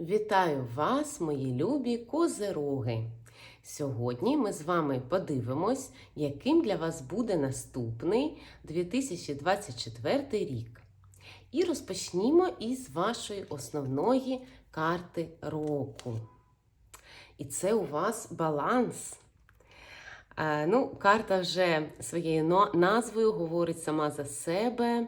Вітаю вас, мої любі козероги! Сьогодні ми з вами подивимось, яким для вас буде наступний 2024 рік. І розпочнімо із вашої основної карти року. І це у вас баланс. Е, Ну, карта вже своєю назвою говорить сама за себе.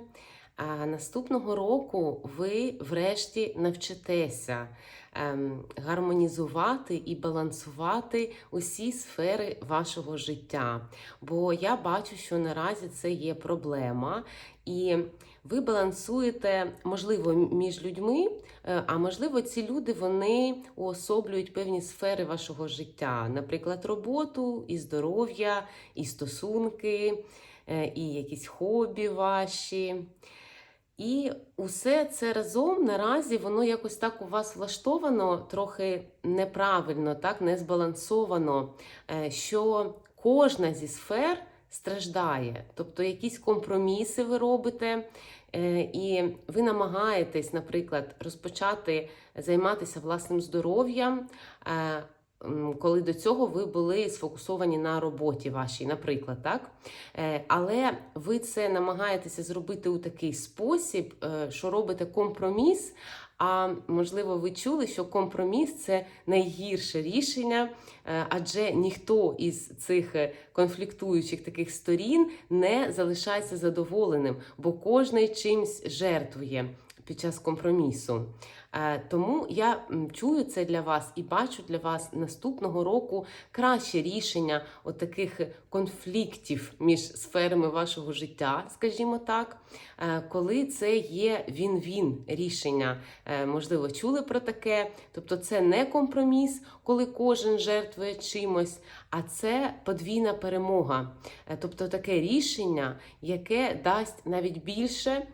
А наступного року ви врешті навчитеся ем, гармонізувати і балансувати усі сфери вашого життя. Бо я бачу, що наразі це є проблема, і ви балансуєте, можливо, між людьми, е, а можливо, ці люди вони уособлюють певні сфери вашого життя, наприклад, роботу, і здоров'я, і стосунки, е, і якісь хобі ваші. І усе це разом наразі воно якось так у вас влаштовано трохи неправильно, так не збалансовано, е, що кожна зі сфер страждає. Тобто якісь компроміси ви робите, е, і ви намагаєтесь, наприклад, розпочати займатися власним здоров'ям. Коли до цього ви були сфокусовані на роботі вашій, наприклад, так? Е, Але ви це намагаєтеся зробити у такий спосіб, е, що робите компроміс. А можливо, ви чули, що компроміс це найгірше рішення, е, адже ніхто із цих конфліктуючих таких сторін не залишається задоволеним, бо кожний чимсь жертвує під час компромісу. Е, Тому я чую це для вас і бачу для вас наступного року краще рішення от таких конфліктів між сферами вашого життя, скажімо так, е, коли це є він-він рішення. Е, Можливо, чули про таке. Тобто, це не компроміс, коли кожен жертвує чимось, а це подвійна перемога. Тобто таке рішення, яке дасть навіть більше.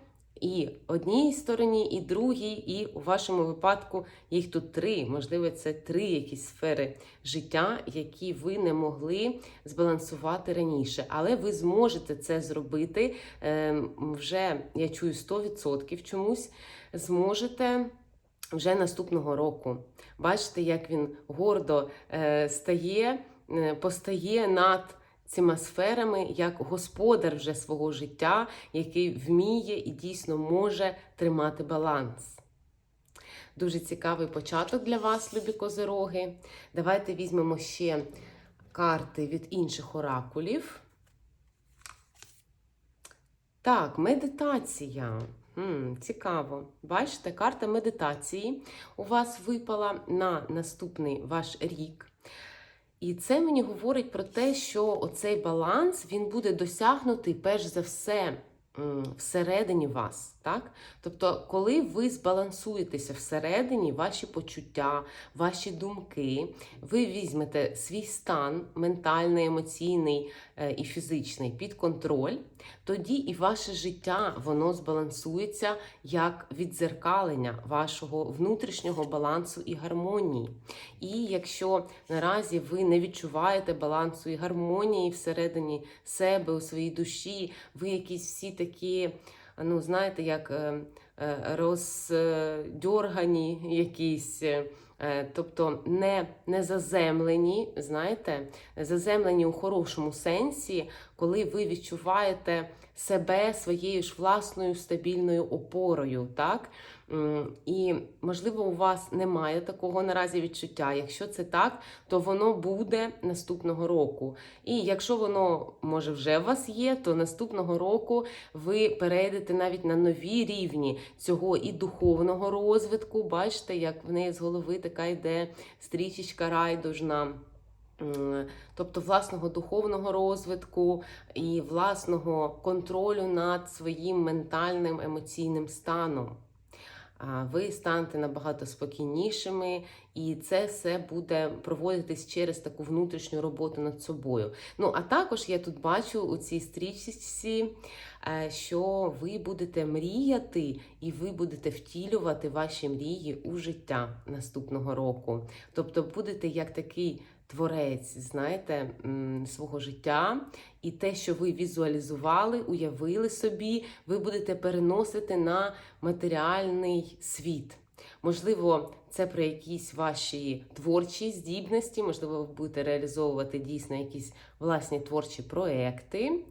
І одній стороні, і другій, і у вашому випадку їх тут три. Можливо, це три якісь сфери життя, які ви не могли збалансувати раніше. Але ви зможете це зробити ем, вже, я чую, 100% чомусь зможете. Вже наступного року. Бачите, як він гордо е, стає, е, постає над цими сферами як господар вже свого життя, який вміє і дійсно може тримати баланс. Дуже цікавий початок для вас, любі козироги. Давайте візьмемо ще карти від інших оракулів. Так, медитація. М, цікаво. Бачите, карта медитації у вас випала на наступний ваш рік. І це мені говорить про те, що оцей баланс він буде досягнутий перш за все всередині вас. Так? Тобто, коли ви збалансуєтеся всередині, ваші почуття, ваші думки, ви візьмете свій стан ментальний, емоційний е, і фізичний під контроль, тоді і ваше життя воно збалансується як віддзеркалення вашого внутрішнього балансу і гармонії. І якщо наразі ви не відчуваєте балансу і гармонії всередині себе, у своїй душі, ви якісь всі такі, ну знаєте, як е, е, роздьоргані якісь. е, Тобто не, не заземлені, знаєте, заземлені у хорошому сенсі, коли ви відчуваєте себе своєю ж власною стабільною опорою, так? І можливо, у вас немає такого наразі відчуття. Якщо це так, то воно буде наступного року. І якщо воно може вже у вас є, то наступного року ви перейдете навіть на нові рівні цього і духовного розвитку. Бачите, як в неї з голови така йде стрічечка райдужна. Тобто власного духовного розвитку і власного контролю над своїм ментальним емоційним станом. Ви станете набагато спокійнішими, і це все буде проводитись через таку внутрішню роботу над собою. Ну а також я тут бачу у цій стрічці, е, що ви будете мріяти і ви будете втілювати ваші мрії у життя наступного року. Тобто будете як такий творець, знаєте, свого життя, і те, що ви візуалізували, уявили собі, ви будете переносити на матеріальний світ. Можливо, це про якісь ваші творчі здібності, можливо, ви будете реалізовувати дійсно якісь власні творчі проекти.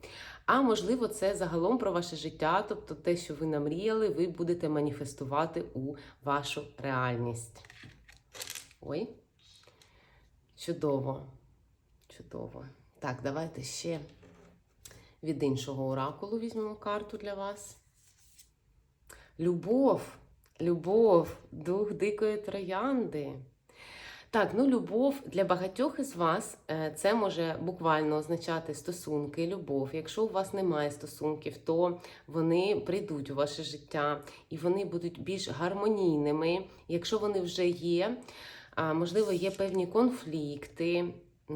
А можливо, це загалом про ваше життя, тобто те, що ви намріяли, ви будете маніфестувати у вашу реальність. Ой, чудово. Чудово. Так, давайте ще від іншого оракулу візьмемо карту для вас. Любов, любов, дух дикої троянди. Так, ну любов для багатьох із вас е, це може буквально означати стосунки, любов. Якщо у вас немає стосунків, то вони прийдуть у ваше життя і вони будуть більш гармонійними. Якщо вони вже є, можливо, є певні конфлікти.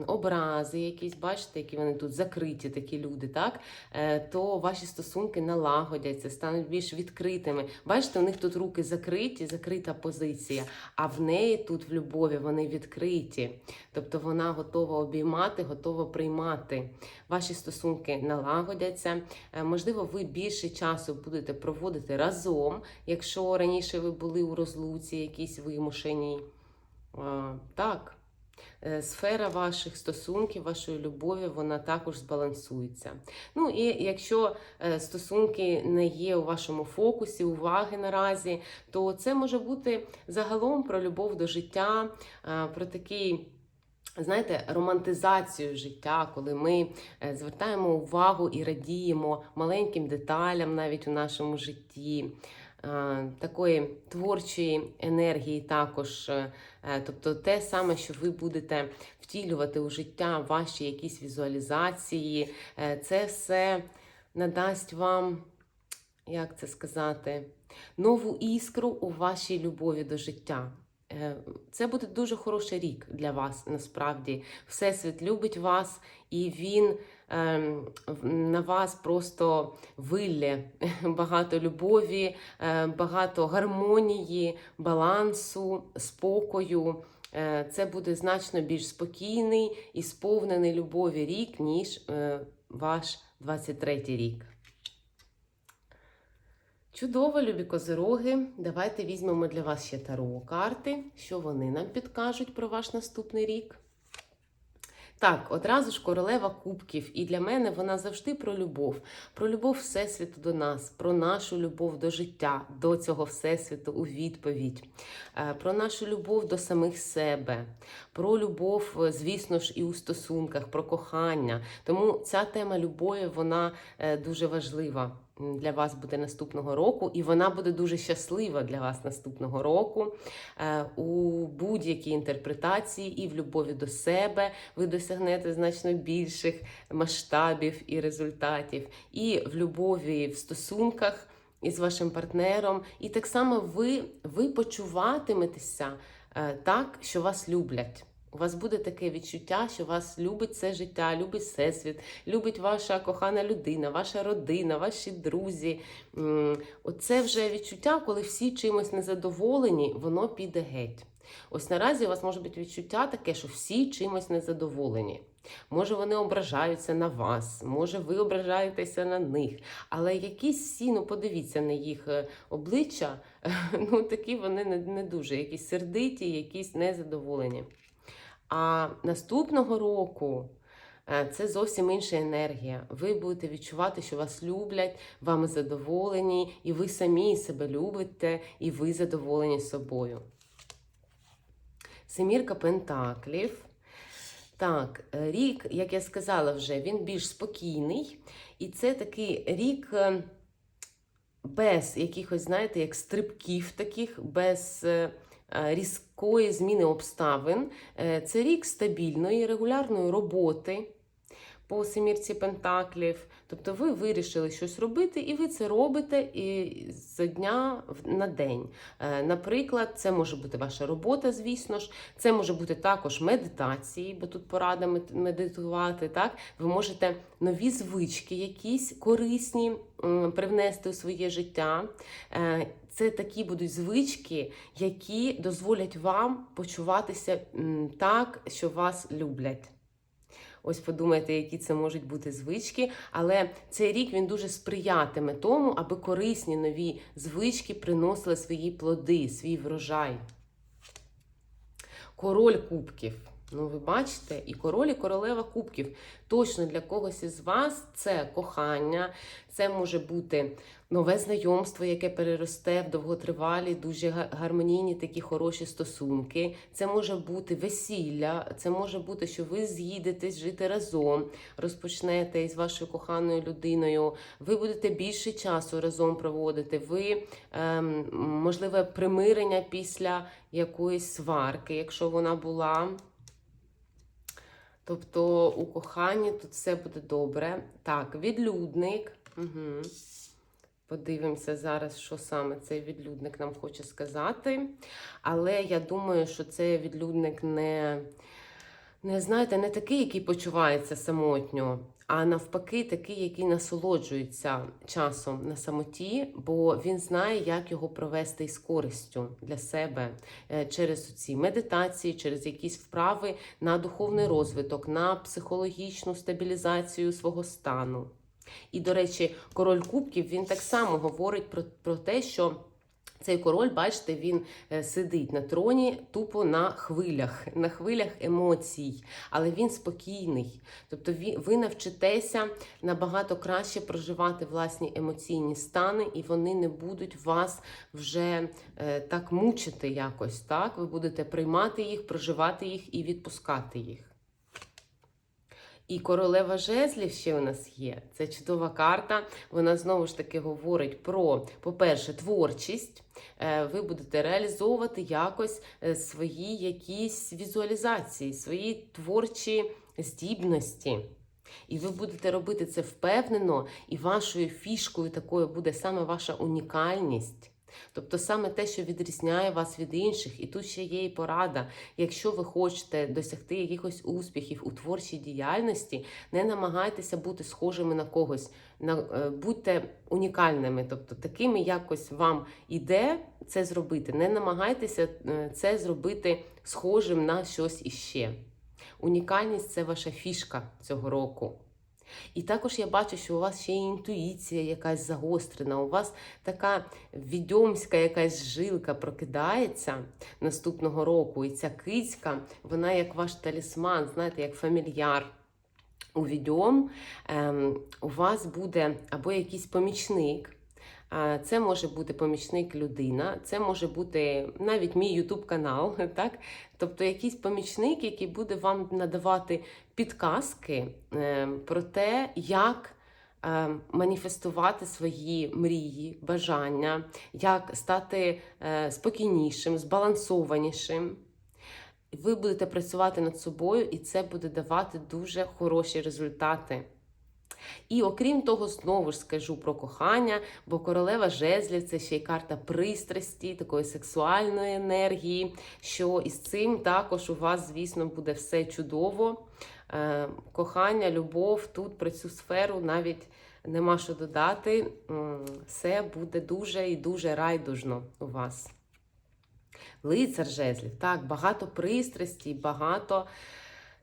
Образи, якісь, бачите, які вони тут закриті, такі люди, так? Е, то ваші стосунки налагодяться, стануть більш відкритими. Бачите, у них тут руки закриті, закрита позиція, а в неї тут в любові вони відкриті. Тобто вона готова обіймати, готова приймати. Ваші стосунки налагодяться. Е, Можливо, ви більше часу будете проводити разом, якщо раніше ви були у розлуці, якісь вимушеній. Так. Е, Сфера ваших стосунків, вашої любові, вона також збалансується. Ну і якщо е, стосунки не є у вашому фокусі, уваги наразі, то це може бути загалом про любов до життя, е, про такий. Знаєте, романтизацію життя, коли ми звертаємо увагу і радіємо маленьким деталям навіть у нашому житті, такої творчої енергії також. е, Е, Тобто те саме, що ви будете втілювати у життя ваші якісь візуалізації, е, це все надасть вам, як це сказати, нову іскру у вашій любові до життя. Е, Це буде дуже хороший рік для вас, насправді. Всесвіт любить вас, і він ем, на вас просто виллє багато любові, е, багато гармонії, балансу, спокою. Е, Це буде значно більш спокійний і сповнений любові рік, ніж ваш 23-й рік. Чудово, любі козироги. Давайте візьмемо для вас ще таро карти, що вони нам підкажуть про ваш наступний рік. Так, одразу ж королева кубків, і для мене вона завжди про любов, про любов Всесвіту до нас, про нашу любов до життя, до цього Всесвіту у відповідь, е, про нашу любов до самих себе, про любов, е, звісно ж, і у стосунках, про кохання. Тому ця тема любові вона е, дуже важлива для вас буде наступного року, і вона буде дуже щаслива для вас наступного року е, у будь-якій інтерпретації і в любові до себе ви досягнете значно більших масштабів і результатів, і в любові в стосунках із вашим партнером. І так само ви, ви почуватиметеся е, так, що вас люблять. У вас буде таке відчуття, що вас любить це життя, любить всесвіт, любить ваша кохана людина, ваша родина, ваші друзі. Оце вже відчуття, коли всі чимось незадоволені, воно піде геть. Ось наразі у вас може бути відчуття таке, що всі чимось незадоволені. Може, вони ображаються на вас, може, ви ображаєтеся на них. Але якісь всі, ну подивіться на їх е, обличчя, ну такі вони не, не дуже, якісь сердиті, якісь незадоволені. А наступного року е, це зовсім інша енергія. Ви будете відчувати, що вас люблять, вами задоволені, і ви самі себе любите, і ви задоволені собою. Семірка Пентаклів. Так, е, рік, як я сказала вже, він більш спокійний. І це такий рік е, без якихось, знаєте, як стрибків таких, без різкої зміни обставин. Е, Це рік стабільної, регулярної роботи по семірці Пентаклів. Тобто ви вирішили щось робити, і ви це робите і з дня на день. Е, Наприклад, це може бути ваша робота, звісно ж, це може бути також медитації, бо тут порада медитувати. Так? Ви можете нові звички, якісь корисні привнести у своє життя. Е, Це такі будуть звички, які дозволять вам почуватися так, що вас люблять. Ось подумайте, які це можуть бути звички. Але цей рік він дуже сприятиме тому, аби корисні нові звички приносили свої плоди, свій врожай. Король кубків. Ну, ви бачите, і король, і королева кубків. Точно для когось із вас це кохання, це може бути нове знайомство, яке переросте в довготривалі, дуже гармонійні такі хороші стосунки. Це може бути весілля, це може бути, що ви з'їдетесь жити разом, розпочнете із вашою коханою людиною. Ви будете більше часу разом проводити. Ви ем, можливе примирення після якоїсь сварки, якщо вона була. Тобто у коханні тут все буде добре. Так, відлюдник. Угу. Подивимося зараз, що саме цей відлюдник нам хоче сказати. Але я думаю, що цей відлюдник не, не знаєте, не такий, який почувається самотньо, а навпаки, такий, який насолоджується часом на самоті, бо він знає, як його провести із користю для себе е, через ці медитації, через якісь вправи на духовний розвиток, на психологічну стабілізацію свого стану. І, до речі, король кубків він так само говорить про, про те, що цей король, бачите, він е, сидить на троні тупо на хвилях, на хвилях емоцій, але він спокійний. Тобто ви, навчитеся набагато краще проживати власні емоційні стани, і вони не будуть вас вже е, так мучити якось. Так, ви будете приймати їх, проживати їх і відпускати їх. І королева жезлів ще у нас є. Це чудова карта. Вона знову ж таки говорить про, по-перше, творчість. Е, Ви будете реалізовувати якось е, свої якісь візуалізації, свої творчі здібності. І ви будете робити це впевнено, і вашою фішкою такою буде саме ваша унікальність. Тобто саме те, що відрізняє вас від інших, і тут ще є і порада. Якщо ви хочете досягти якихось успіхів у творчій діяльності, не намагайтеся бути схожими на когось, на, е, будьте унікальними, тобто такими якось вам іде це зробити. Не намагайтеся е, це зробити схожим на щось іще. Унікальність це ваша фішка цього року. І також я бачу, що у вас ще є інтуїція якась загострена, у вас така відьомська якась жилка прокидається наступного року. І ця кицька, вона як ваш талісман, знаєте, як фамільяр. У відьом ем, у вас буде або якийсь помічник. Це може бути помічник людина, це може бути навіть мій Ютуб канал, так? Тобто якийсь помічник, який буде вам надавати підказки е, про те, як е, маніфестувати свої мрії, бажання, як стати е, спокійнішим, збалансованішим. Ви будете працювати над собою, і це буде давати дуже хороші результати. І окрім того, знову ж скажу про кохання, бо королева жезлів це ще й карта пристрасті, такої сексуальної енергії. Що із цим також у вас, звісно, буде все чудово. Е, Кохання, любов тут про цю сферу навіть нема що додати. Все буде дуже і дуже райдужно у вас. Лицар жезлів, так, багато пристрасті, багато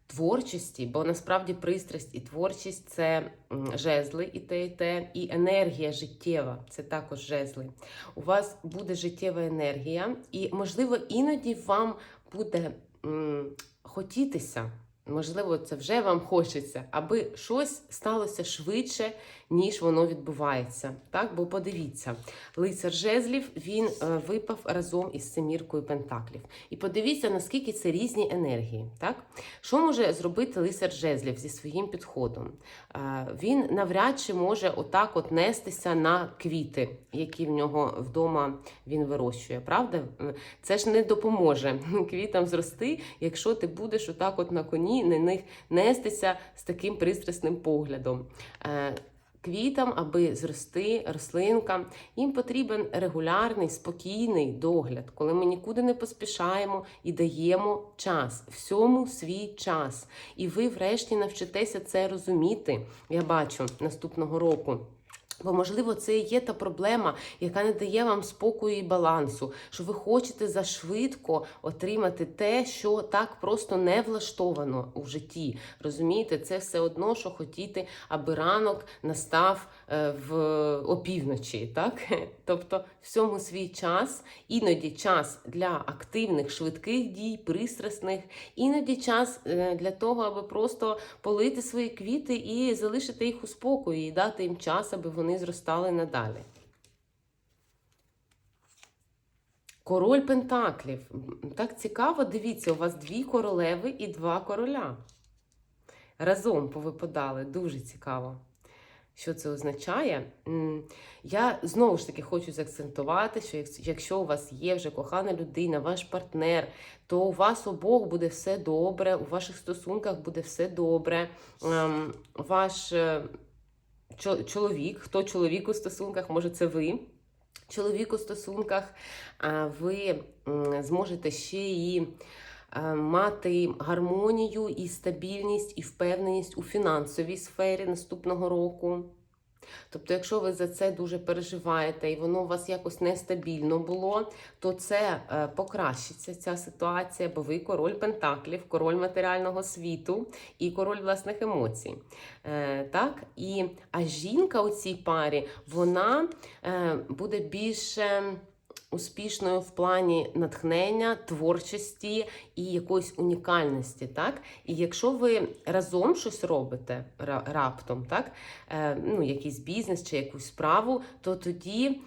творчості, бо насправді пристрасть і творчість це жезли і те, і те, і енергія життєва це також жезли. У вас буде життєва енергія, і, можливо, іноді вам буде м, хотітися. Можливо, це вже вам хочеться, аби щось сталося швидше, ніж воно відбувається. Так, бо подивіться, лицар жезлів він е, випав разом із семіркою пентаклів. І подивіться, наскільки це різні енергії. Так, що може зробити лицар жезлів зі своїм підходом? Е, він навряд чи може отак от нестися на квіти, які в нього вдома він вирощує. Правда? Е, Це ж не допоможе квітам зрости, якщо ти будеш отак от на коні на них нестися з таким пристрасним поглядом. Е, Квітам, аби зрости рослинкам, їм потрібен регулярний, спокійний догляд, коли ми нікуди не поспішаємо і даємо час, всьому свій час. І ви, врешті, навчитеся це розуміти. Я бачу наступного року. Бо, можливо, це і є та проблема, яка не дає вам спокою і балансу, що ви хочете зашвидко отримати те, що так просто не влаштовано у житті. Розумієте, це все одно, що хотіти, аби ранок настав е, в опівночі. Так? Тобто, всьому свій час, іноді час для активних, швидких дій, пристрасних, іноді час е, для того, аби просто полити свої квіти і залишити їх у спокої, і дати їм час, аби вони зростали надалі. Король Пентаклів. Так цікаво, дивіться, у вас дві королеви і два короля. Разом повипадали. Дуже цікаво. Що це означає? Я знову ж таки хочу заакцентувати, що якщо у вас є вже кохана людина, ваш партнер, то у вас обох буде все добре, у ваших стосунках буде все добре. Ем, Ваш е, чоловік, хто чоловік у стосунках, може це ви. Чоловік у стосунках, ви зможете ще і е, мати гармонію і стабільність і впевненість у фінансовій сфері наступного року. Тобто, якщо ви за це дуже переживаєте і воно у вас якось нестабільно було, то це е, покращиться ця ситуація, бо ви король пентаклів, король матеріального світу і король власних емоцій. Е, так? І, а жінка у цій парі вона е, буде більше успішною в плані натхнення, творчості і якоїсь унікальності. Так? І якщо ви разом щось робите раптом, так? Е, ну, якийсь бізнес чи якусь справу, то тоді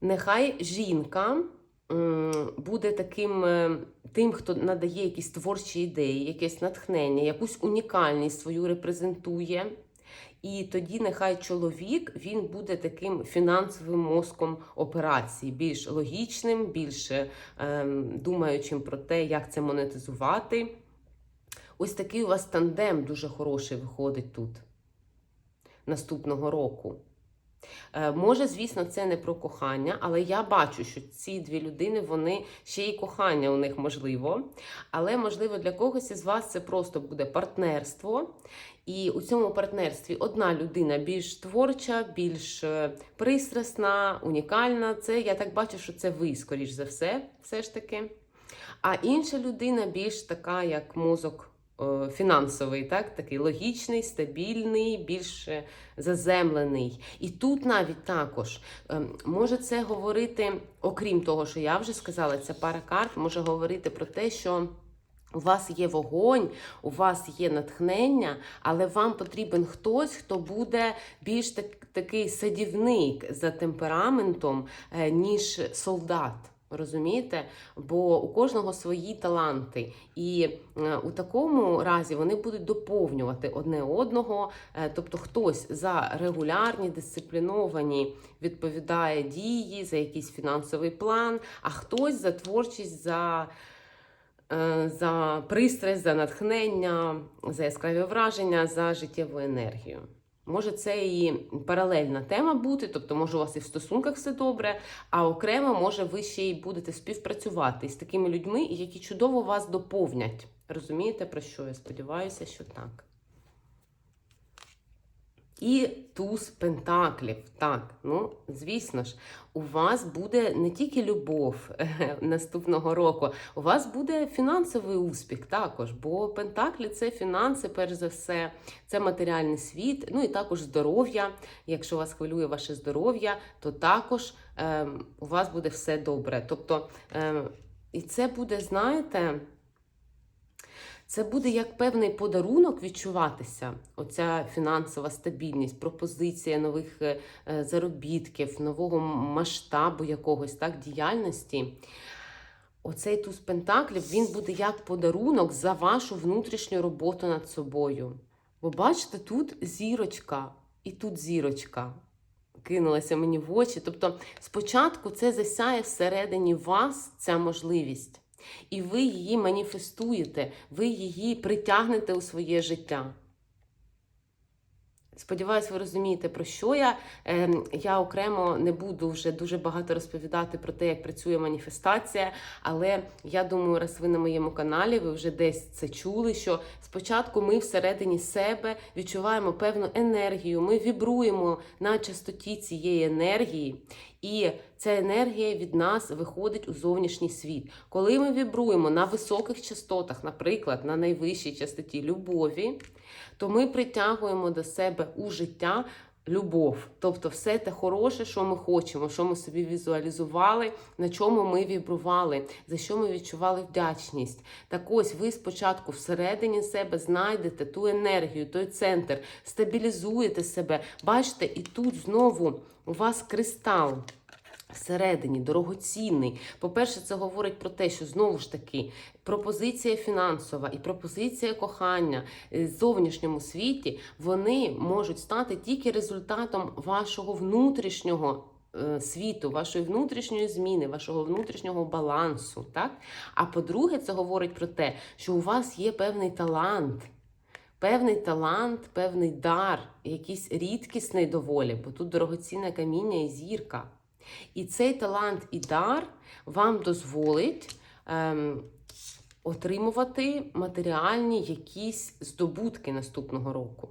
нехай жінка. Буде таким е, тим, хто надає якісь творчі ідеї, якесь натхнення, якусь унікальність свою репрезентує. І тоді нехай чоловік він буде таким фінансовим мозком операції, більш логічним, більш е, ем, думаючим про те, як це монетизувати. Ось такий у вас тандем дуже хороший виходить тут наступного року. Е, Може, звісно, це не про кохання, але я бачу, що ці дві людини, вони ще й кохання у них можливо. Але, можливо, для когось із вас це просто буде партнерство. І у цьому партнерстві одна людина більш творча, більш е, пристрасна, унікальна. Це я так бачу, що це ви, скоріш за все, все ж таки. А інша людина більш така, як мозок фінансовий, так? такий логічний, стабільний, більш е, заземлений. І тут навіть також ем, може це говорити, окрім того, що я вже сказала, ця пара карт може говорити про те, що. У вас є вогонь, у вас є натхнення, але вам потрібен хтось, хто буде більш так, такий садівник за темпераментом, е, ніж солдат. Розумієте? Бо у кожного свої таланти, і е, у такому разі вони будуть доповнювати одне одного. Е, тобто, хтось за регулярні, дисципліновані відповідає дії, за якийсь фінансовий план, а хтось за творчість, за е, за пристрасть, за натхнення, за яскраві враження, за життєву енергію. Може, це і паралельна тема бути, тобто, може, у вас і в стосунках все добре, а окремо, може, ви ще й будете співпрацювати з такими людьми, які чудово вас доповнять. Розумієте, про що я сподіваюся, що так. І туз пентаклів. Так, ну звісно ж, у вас буде не тільки любов е, наступного року, у вас буде фінансовий успіх також. Бо пентаклі це фінанси, перш за все, це матеріальний світ, ну і також здоров'я. Якщо вас хвилює ваше здоров'я, то також е, у вас буде все добре. Тобто, е, і це буде, знаєте. Це буде як певний подарунок відчуватися. Оця фінансова стабільність, пропозиція нових е, е, заробітків, нового масштабу якогось так діяльності. Оцей туз пентаклів він буде як подарунок за вашу внутрішню роботу над собою. Бо бачите, тут зірочка і тут зірочка кинулася мені в очі. Тобто, спочатку це засяє всередині вас ця можливість. І ви її маніфестуєте, ви її притягнете у своє життя. Сподіваюсь, ви розумієте, про що я. Ем, Я окремо не буду вже дуже багато розповідати про те, як працює маніфестація. Але я думаю, раз ви на моєму каналі, ви вже десь це чули. Що спочатку ми всередині себе відчуваємо певну енергію, ми вібруємо на частоті цієї енергії, і ця енергія від нас виходить у зовнішній світ. Коли ми вібруємо на високих частотах, наприклад, на найвищій частоті любові, то ми притягуємо до себе у життя любов, тобто все те хороше, що ми хочемо, що ми собі візуалізували, на чому ми вібрували, за що ми відчували вдячність. Так ось ви спочатку всередині себе знайдете ту енергію, той центр, стабілізуєте себе. Бачите, і тут знову у вас кристал. Всередині дорогоцінний. По-перше, це говорить про те, що знову ж таки пропозиція фінансова і пропозиція кохання е, в зовнішньому світі вони можуть стати тільки результатом вашого внутрішнього. е, Світу, вашої внутрішньої зміни, вашого внутрішнього балансу. Так? А по-друге, це говорить про те, що у вас є певний талант, певний талант, певний дар, якийсь рідкісний доволі, бо тут дорогоцінне каміння і зірка. І цей талант і дар вам дозволить ем, отримувати матеріальні якісь здобутки наступного року.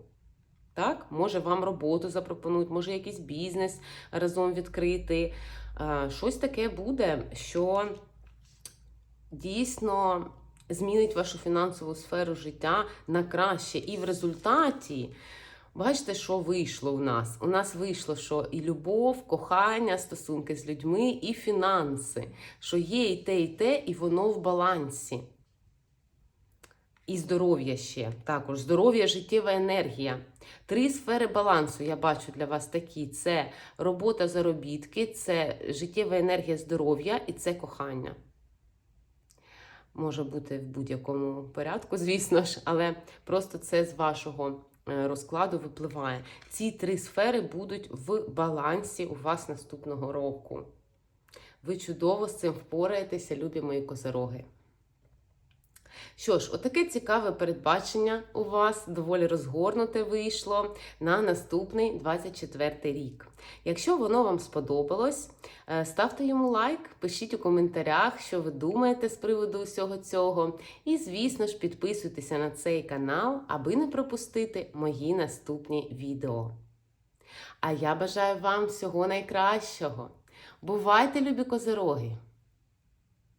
Так, може вам роботу запропонують, може якийсь бізнес разом відкрити. Е, щось таке буде, що дійсно змінить вашу фінансову сферу життя на краще. І в результаті Бачите, що вийшло у нас? У нас вийшло, що і любов, кохання, стосунки з людьми, і фінанси, що є і те, і те, і воно в балансі. І здоров'я ще також. Здоров'я, життєва енергія. Три сфери балансу я бачу для вас такі: це робота заробітки, це життєва енергія здоров'я і це кохання. Може бути в будь-якому порядку, звісно ж, але просто це з вашого розкладу випливає. Ці три сфери будуть в балансі у вас наступного року. Ви чудово з цим впораєтеся, любі мої козероги. Що ж, отаке цікаве передбачення у вас доволі розгорнуте вийшло на наступний 24 рік. Якщо воно вам сподобалось, е, ставте йому лайк, пишіть у коментарях, що ви думаєте з приводу усього цього. І, звісно ж, підписуйтеся на цей канал, аби не пропустити мої наступні відео. А я бажаю вам всього найкращого. Бувайте, любі козероги!